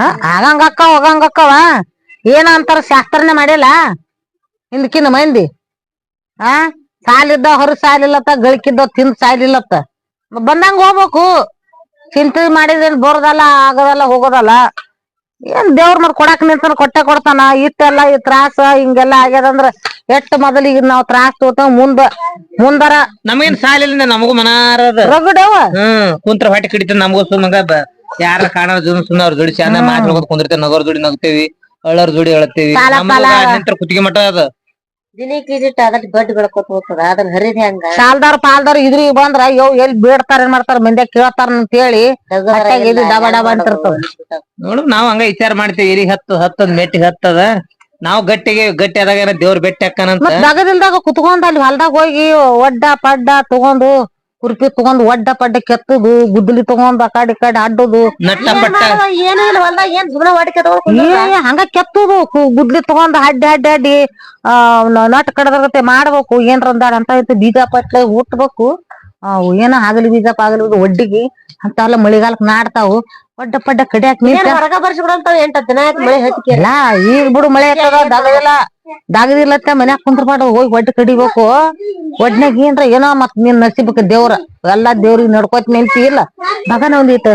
ಹ? ಆಗಂಗಕ್ಕ ಹೋಗಂಗಕ್ಕವ ಏನ ಅಂತಾರ ಶಾಸ್ತ್ರನೇ ಮಾಡಿಲ್ಲ? ಹಿಂದಕಿನ ಮಂದಿ? ಆ ಸಾಲಿದ್ದ ಹೊರ ಸಾಲಿಲ್ಲತ್ತ ಗಳಿಕಿದ್ದ ತಿಂದ್ ಸಾಲಿಲ್ಲತ್ತ. ಬಂದಂಗ ಹೋಗ್ಬೇಕು. ಚಿಂತೆ ಮಾಡಿದೇನ್ ಬರೋದಲ್ಲ ಆಗೋದಲ್ಲ ಹೋಗೋದಲ್ಲ. ಏನ್ ದೇವ್ರ ಮತ್ ಕೊಡಾಕ್ ನಿಂತಾನ ಕೊಟ್ಟೆ ಕೊಡ್ತಾನ. ಇತ್ತೆಲ್ಲ ಈ ತ್ರಾಸ ಹಿಂಗೆಲ್ಲ ಆಗ್ಯದಂದ್ರ ಎಷ್ಟ್ ಮೊದಲಿಗೆ ನಾವ್ ತ್ರಾಸ ತೋತ ಮುಂದ ಮುಂದರ ನಮಗೇನ್ ಸಾಲಿಲ್ಲ ನಮಗೂ ಮನಾರದ ರಗಡವ ಹ್ಮ್ ಕುಂತ್ರ ಹೊಟ್ಟೆ ಕಿಡಿತ ನಮಗೂ ಸುಮ್ಮಗ ಯಾರ ಕಾಣೋ ಜನ ಸುಮ್ಮನೆ ಅವ್ರ ಜೋಡಿ ಚಂದ ಮಾತಾಡ್ಕೊಂಡ್ ಕುಂದಿರ್ತೇವೆ ನಗೋರ್ ಜೋಡಿ ನಗ್ತೇವಿ ಅಳ್ಳರ್ ಜೋಡಿ ಅಳತ್ತೇವಿ. ನಿಂತ್ರ ಕುತ್ತಿಗೆ ಮಠ ಅದ. ದಿನಕ್ಕೆ ಇದಿಟ್ಟ ಅದಕ್ಕೆ ಬಡ್ಡಿ ಬೆಳ್ಕೊತ ಹೋಗ್ತದ ಅದನ್ನ ಹರಿದ ಹೆಂಗ. ಸಾಲ್ದಾರ್ ಪಾಲ್ದಾರ್ ಇದ್ರಿಗೆ ಬಂದ್ರ ಯೋ ಎಲ್ಲಿ ಬೇಡ್ತಾರ ಏನ್ ಮಾಡ್ತಾರ ಮಂದ್ಯ ಕೇಳ್ತಾರ ಅಂತ ಹೇಳಿ ಹೊಟ್ಯಾಗ್ ಇಲ್ಲ, ಡಬ ಡಬ ಅಂತಿರ್ತದ. ನೋಡು ನಾವ್ ಹಂಗ ವಿಚಾರ ಮಾಡ್ತೇವಿ ಇರಿ ಹತ್ತು ಹತ್ತದ್ ಮೆಟ್ಟಿಗೆ ಹತ್ತದ. ನಾವ್ ಗಟ್ಟಿಗೆ ಗಟ್ಟಿ ಆದಾಗ ಏನ ದೇವ್ರ ಬೆಟ್ಟಿ ಹಾಕನಂತ ಮತ್ ದಗದಿಲ್ದಾಗ ಕುತ್ಕೊಂಡ್ ಅಲ್ಲಿ ಹೊಲ್ದಾಗ ಹೋಗಿ ಒಡ್ಡ ಪಡ್ಡ ತಗೊಂಡು ಕುರ್ಪಿ ತಗೊಂಡ್ ಒಡ್ಡ ಪಡ್ಡ ಕೆತ್ತುದು ಗುದ್ದಲಿ ತಗೊಂಡ್ ಅಕಾಡಿ ಕಾಡಿ ಅಡ್ಡದು. ನಟ್ಟ ಏನ್ ಪಟ್ಟ. ಮಾಡುವ, ಏನೂ ಇಲ್ಲ ಹೊಲ್ದಾಗ ಏನ್ ಸುಮ್ನೆ ವಾಡಿಕೆ ತಗೊಂಡ್ ಕುಂದ್ರಲ್ಲ. ಏ ಹಂಗ ಕೆತ್ತದು. ಗುದ್ಲಿ ತಗೊಂಡ್ ಅಡ್ಡಿ ಅಡ್ಡಿ ಅಡ್ಡಿ ಆ ನಟ ಕಡದಗತ್ತೆ ಮಾಡ್ಬೇಕು. ಏನ್ರ ಒಂದಾಡ್ ಅಂತ ಇತ್ತು ಬೀಜ ಪಟ್ಲೆ ಹುಟ್ಬೇಕು ಅವು ಏನ ಆಗಲಿ ಬೀಜ ಪಾಗಲಿ ಒಡ್ಡಿಗೆ ಅಂತೆಲ್ಲ ಮಳಿಗಾಲಕ್ ನಾಡ್ತಾವು. ಒಡ್ಡ ಪಡ್ಡ ಕಡಿಯಾಕ್ ನಿಂತ ಹೊರಗ ಬರ್ಸಿ ಬಿಡಂತಾವ ಎಂಟ ದಿನ ಮಳೆ ಹತ್ತಿ. ಎಲ್ಲ ಈಗ ಬಿಡು ಮಳೆ ಆಗ್ತದ ದಗದಿಲ್ಲ ದಗದಿಲ್ಲತ್ತ ಮನ್ಯಾಗ ಮಾಡ ಹೋಗಿ ಒಡ್ಡ ಕಡಿಬೇಕು. ಒಡ್ನಾಗ ಏನ್ರ ಏನೋ ಮತ್ ನೀನ್ ನಸಿಬೇಕ ದೇವ್ರ ಎಲ್ಲಾ ದೇವ್ರಿಗೆ ನಡ್ಕೋತ ನೆನ್ಪಿ ಇಲ್ಲ. ಮಗನ ಒಂದಿಟ್ಟು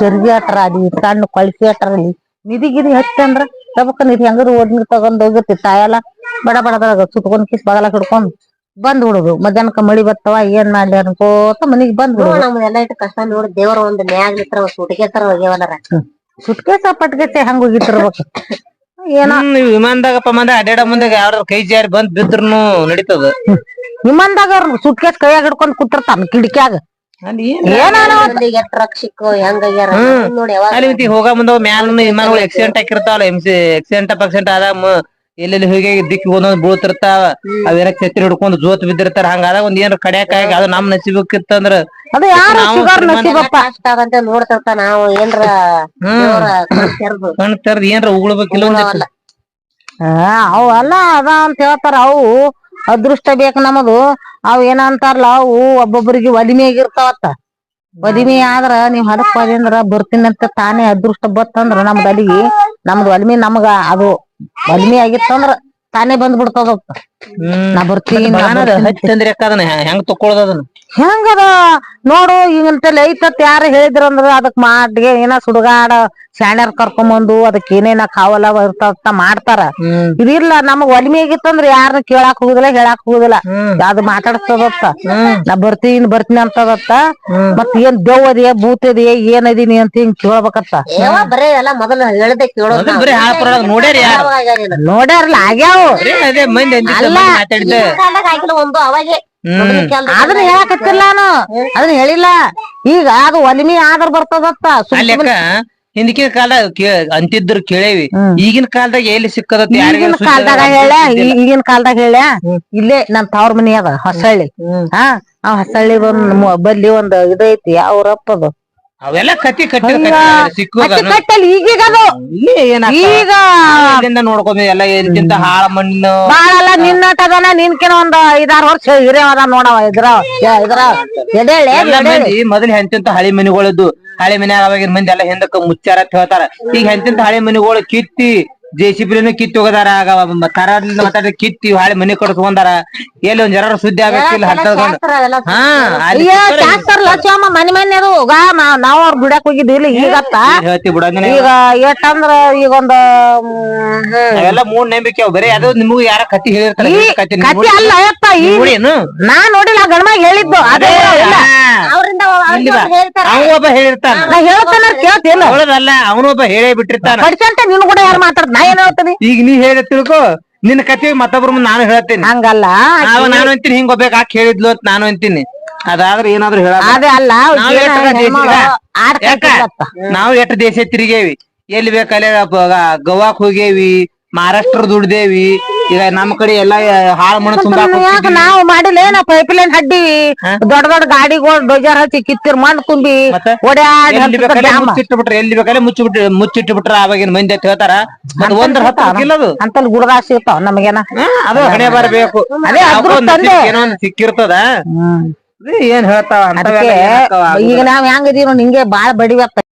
ಚರ್ಗಿ ಆಟ್ರ ಅದಿ ಸಣ್ಣ ಕೊಳಕಿ ಆಟರ ಅಲ್ಲಿ ನಿಧಿ ಗಿದಿ ಹಚ್ಚಂದ್ರ ತಬಕ್ಕ ತಬಕ ನಿಧಿ ಹಂಗಾರು ಓಡ್ ನೀರ್ ತಗೊಂಡ್ ಹೋಗಿರ್ತಿ ತಾಯಲ್ಲ. ಬಡ ಬಡದಾಗ ಸುತ್ಕೊಂಡ್ ಕಿಸ್ ಬಗಲ ಹಿಡ್ಕೊಂಡ್ ಬಂದ್ ಬಿಡುದು. ಮಧ್ಯಾಹ್ನಕ್ಕ ಮಳಿ ಬರ್ತವ ಏನ್ ಮಾಡ್ಲಿ ಅನ್ಕೋತ ಮನಿಗ್ ಬಂದ್ ಬಿಡುದು. ನಮ್ದೆಲ್ಲ ಇಟ್ಟು ಕಷ್ಟ ನೋಡಿ ದೇವ್ರ ಒಂದ್ ಮ್ಯಾಗ್ ನಿತ್ರ ಸುಟಿಗೆ ತರ ಹೋಗ್ಯವಲ್ಲರ. ಸುಟ್ಕೇಸ ಪಟ್ಕೇಸ ಹಂಗ ಹೋಗಿತ್ತಿರ್ಬೇಕು ನೀವು ವಿಮಾನದಾಗ ಮಂದ ಅಡ್ಯಾಡ ಮುಂದೆ ಯಾರು ಕೈ ಜಾರಿ ಬಂದ್ ಬಿದ್ರುನು ನಡೀತದ. ನಿಮ್ಮಂದಾಗ ಸುಟ್ಕೇಸ್ ಕೈಯಾಗ ಹಿಡ್ಕೊಂಡ್ ಕೂತಿರ್ತಾನ ಕಿಡಿಕ್ಯಾಗ ಅಲ್ಲಿ ಏನ್ ಹೆಂಗಾಗ್ಯಾರ ನೋಡಿ ಯಾವಾಗ ಅಲ್ಲಿ ಮತ್ತೆ ಹೋಗ ಮುಂದ ಮ್ಯಾಲ ವಿಮಾನಗಳು ಆಕ್ಸಿಡೆಂಟ್ ಹಾಕಿರ್ತಾವಲ್ಲ ಎಮ್ಸಿ ಆಕ್ಸಿಡೆಂಟ್ ಪಕ್ಸಿಡೆಂಟ್ ಆದಾಗ ಮ- ಎಲ್ಲೆಲ್ಲಿ ಹೋಗಿ ದಿಕ್ಕಿ ಒಂದೊಂದ್ ಬೀಳ್ತಿರ್ತಾವ. ಅವೇನ ಛತ್ರಿ ಹಿಡ್ಕೊಂಡ್ ಜೋತ್ ಬಿದ್ದಿರ್ತಾರ ಹಂಗಾದಾಗ ಒಂದ್ ಏನಾರ ಕಡ್ಯಾಕ ಆಗಿ ಅದು ನಮ್ ನಸಿಬೇಕಿತ್ತಂದ್ರ ಅದು ಯಾರು ಶುಗರ್ ನಸೀಬಪ್ಪ ಕಷ್ಟ ಅದಂತ ನೋಡ್ತಿರ್ತ ನಾವು ಏನ್ರ ಕಣ್ ತೆರ್ದು. ಏನ್ರ ಉಗುಳ್ಬೇಕಿಲ್ಲ. ಆ, ಅವು ಅಲ್ಲ ಅದ ಅಂತ ಹೇಳ್ತಾರ. ಅವು ಅದೃಷ್ಟ ಬೇಕು ನಮ್ಮದು ಅವ್ ಏನಂತಾರಲ್ಲ ಅವು ಒಬ್ಬೊಬ್ಬರಿಗೆ ಒಲಿಮೆಯಾಗ ಆಗಿರ್ತಾವತ್ತ ಒಲಿಮೆ ಆದ್ರ ನೀವ್ ಹಡಕ್ ಹೋದಿ ಅಂದ್ರ ಅಂತ ತಾನೇ ಅದೃಷ್ಟ ಬತ್ತಂದ್ರ ನಮ್ದ ಅಲ್ಲಿಗೆ. ನಮ್ದು ಒಲಿಮೆ ನಮಗ ಅದು ಒಲಿಮೆ ಆಗಿತ್ತಂದ್ರ ತಾನೇ ಬಂದ್ಬಿಡ್ತದ ನಾ ಬರ್ತೀನಿ ನಾ ಬರ್ತೀನಿ. ಅದನ್ನ ಹೆ- ಹೆಂಗ್ ತಕೊಳ್ಳೋದು ಅದನ್ನ? ಹೆಂಗದ? ನೋಡು ಈಗಂತಲ್ಲಿ ಐತತ್ ಯಾರ ಹೇಳಿದ್ರಂದ್ರ ಅದಕ್ ಮಾಡ್ಗೆ ಏನ ಸುಡುಗಾಡ ಶಾಣ್ಯಾರ್ ಕರ್ಕೊಂಬಂದು ಅದಕ್ಕೆ ಏನೇನ ಕಾವಲ ಇರ್ತಾವ ಮಾಡ್ತಾರ. ಇದಿಲ್ಲ ನಮಗ್ ಒಲಿಮೆ ಆಗಿತ್ತಂದ್ರ ಯಾರನ್ನ ಕೇಳಾಕ್ ಹೋಗುದಿಲ್ಲ ಹೇಳಾಕ್ ಹೋಗುದಿಲ್ಲ. ಅದ್ ಮಾತಾಡ್ತದತ್ತ ನಾ ಬರ್ತೀನಿ ಬರ್ತೀನಿ ಅಂತದತ್ತ. ಮತ್ ಏನ್ ದೆವ್ವದಿಯ ಭೂತದಿಯ ಏನದೀನಿ ಅಂತ ಹಿಂಗ್ ಕೇಳ್ಬೇಕತ್ತ? ಯಾವ ಬರೇ ಎಲ್ಲ ಮೊದಲ ಹೇಳ್ದೆ ಕೇಳೋದ್ ಮೊದಲ್ ನಾವು. ಬರೀ ಹಾಳ್ ಪಡೋದ್ ನೋಡ್ಯಾರಿ ಯಾರು? ನೋಡ್ಯಾರಲ್ಲ ಆಗ್ಯಾವ. ಅದೇ ಮಂದಿ ಅಂದಿದ್ದ ಅಲ್ಲ. ಒಂದು ಅವಾಗೆ ಅದನ್ನ ಹೇಳಕತ್ತಿಲ್ಲ ನಾನು. ಅದನ್ನ ಹೇಳಿಲ್ಲ. ಈಗ ಅದು ಒಲಿಮಿ ಆದ್ರ ಬರ್ತದತ್ತ. ಹಿಂದಿನ ಕಾಲ ಅಂತಿದ್ರು ಕೇಳೇವಿ. ಈಗಿನ ಕಾಲದಾಗ ಎಲ್ಲಿ ಸಿಕ್ಕದ ಈಗಿನ ಕಾಲದಾಗ ಹೇಳ ಈಗಿನ ಕಾಲದಾಗ ಹೇಳ ಇಲ್ಲೇ ನಮ್ ತವ್ರ ಮನಿ ಅದ ಹೊಸಳ್ಳಿ. ಹಾ ಆ ಹೊಸಳ್ಳಿ ಒಂದ್ ಮು- ಬಲ್ಲಿ ಒಂದ್ ಇದೈತಿ ಯಾವ ಊರಪ್ಪದು ಅವೆಲ್ಲ ಕತಿ ಕಟ್ಟಿ ಕಟ್ಟಲ್ಲಿ ಈಗೀಗ? ಈಗ ನೋಡ್ಕೊಂಡ್ ಎಲ್ಲ ಎಲ್ಲಿಂದ ಹಾಳ ಮಣ್ಣು. ಬಾಳಲ್ಲ ನಿನ್ನಟದನ ನಿನ್ಕಿನ ಒಂದ್ ಐದಾರು ವರ್ಷ ಹಿರಿಯ ಅದ ನೋಡವ ಇದ್ರ ಇದ್ರ. ಎದೇಳೆ ಮೊದಲ ಎಂತೆಂತ ಹಳಿ ಮನಿಗಳಿದ್ದು ಹಳೆ ಮನ್ಯಾಗ ಅವಾಗಿನ ಮಂದಿ ಎಲ್ಲ ಹಿಂದಕ್ಕ ಮುಚ್ಚಾರ ಅಂತ ಹೇಳ್ತಾರ. ಈಗ ಹೆಂತಿಂತ ಹಳಿ ಮನಿಗಳು ಕಿತ್ತಿ ಜೆಸಿಬಿಲಿನೂ ಕಿತ್ತಿ ಹೋಗದಾರ ಆಗ ಕರಾರ್ಲಿಂದ ಮಾತಾಡಿ ಕಿತ್ತಿ ಹಾಳೆ ಮನೆ ಕಟ್ಸ್ಕೊಂಡಾರ ಎಲ್ಲಿ ಒಂದ್ ಜರ ಸುದ್ದಿ ಶಾಸ್ತ್ರ ಅವೆಲ್ಲ ಹಾ ಅಲ್ಲಿ ಲಚ್ಚಮ್ಮ ಮನೆ ಅದು ನಾವ್ ಅವ್ರ ಬಿಡಕ್ ಹೋಗಿದ್ವಿ ಈಗತ್ತ. ಹೇಳ್ತಿ ಬಿಡ ಈಗ ಎಷ್ಟಂದ್ರ ಈಗ ಒಂದ್ ಅವೆಲ್ಲ ಮೂಡ್ ನಂಬಿಕೆ ಅವ್ ಬರೀ ಅದು ನಿಮಗೂ ಯಾರ ಕತಿ ಹೇಳಿರ್ತಾರೆ ಕತಿ ಅಲ್ಲ ಯಪ್ಪ ಈ ನಾ ನೋಡಿಲ್ಲ ಗಣಮ ಹೇಳಿದ್ದು ಅದೇ ಅವ್ನು ಒಬ್ಬ ಹೇಳಿರ್ತಾನ ನಾ ಹೇಳ್ತಾನ ಕೇಳ್ತಿಲ್ಲ ಅವಳದಲ್ಲ ಅವನು ಒಬ್ಬ ಹೇಳೇ ಬಿಟ್ಟಿರ್ತಾನ. ಕಡಿಸಂತ ನಿನ್ ಕೂಡ ಯಾರು ಮಾತಾಡ್ ನಾ ಏನ್ ಹೇಳ್ತೀನಿ? ಈಗ ನೀ ಹೇಳಿ ತಿಳ್ಕೊ ನಿನ್ನ ಕತೆ ಮತ್ತೊಬ್ರ ಮುಂದೆ ನಾನು ಹೇಳ್ತೀನಿ. ಹಂಗಲ್ಲ. ಅವ ನಾನು ಅಂತೀನಿ ಹಿಂಗ ಒಬ್ಬ ಹಾಕಿ ಹೇಳಿದ್ಲು ಅಂತ ನಾನು ಅಂತೀನಿ. ಅದಾದ್ರೆ ಏನಾದ್ರು ಹೇಳ ಅದೇ ಅಲ್ಲ ಯಾಕ? ನಾವು ಎಷ್ಟು ದೇಶ ತಿರುಗೇವಿ? ಎಲ್ಲಿ ಬೇಕಲ್ಲ ಗೋವಾಕ್ ಹೋಗೇವಿ ಮಹಾರಾಷ್ಟ್ರ ದುಡ್ದೇವಿ ಈಗ ನಮ್ ಕಡೆ ಎಲ್ಲಾ ಹಾಳು ಮಣ್ಣು ತುಂಬಾ ಯಾಕ ನಾವು ಮಾಡಿಲ್ಲ ಏನ ಪೈಪ್ ಲೈನ್ ಹಡ್ಡಿ ದೊಡ್ಡ ದೊಡ್ಡ ಗಾಡಿಗಳು ಡೋಜರ್ ಹಚ್ಚಿ ಕಿತ್ತಿರ್ ಮಣ್ಣು ತುಂಬಿ? ಓಡ್ಯಾಡಿ ಎಲ್ಲಿ ಬೇಕಾದ್ರೆ ಮುಚ್ಚಿ ಬಿಟ್ಟು ಮುಚ್ಚಿಟ್ಬಿಟ್ರೆ ಮುಚ್ಚಿಟ್ಬಿಟ್ರ ಅವಾಗಿನ ಮಂದಿ ಅಂತ ಹೇಳ್ತಾರ. ಮತ್ ಒಂದ್ರ ಹತ್ತಿಲ್ಲ ಅದು. ಅಂತ ಸಿಗ್ತಾವ ನಮಗೇನ. ಅದು ಹಣೆ ಬರಬೇಕು ಅದೇ. ಏನೋ ಸಿಕ್ಕಿರ್ತದ. ಏನ್ ಹೇಳ್ತಾವ? ಈಗ ನಾವ್ ಹೆಂಗ್ ಇದೀವಿ ಹಿಂಗೆ ಬಾಳ ಬಡಿವತ್ತ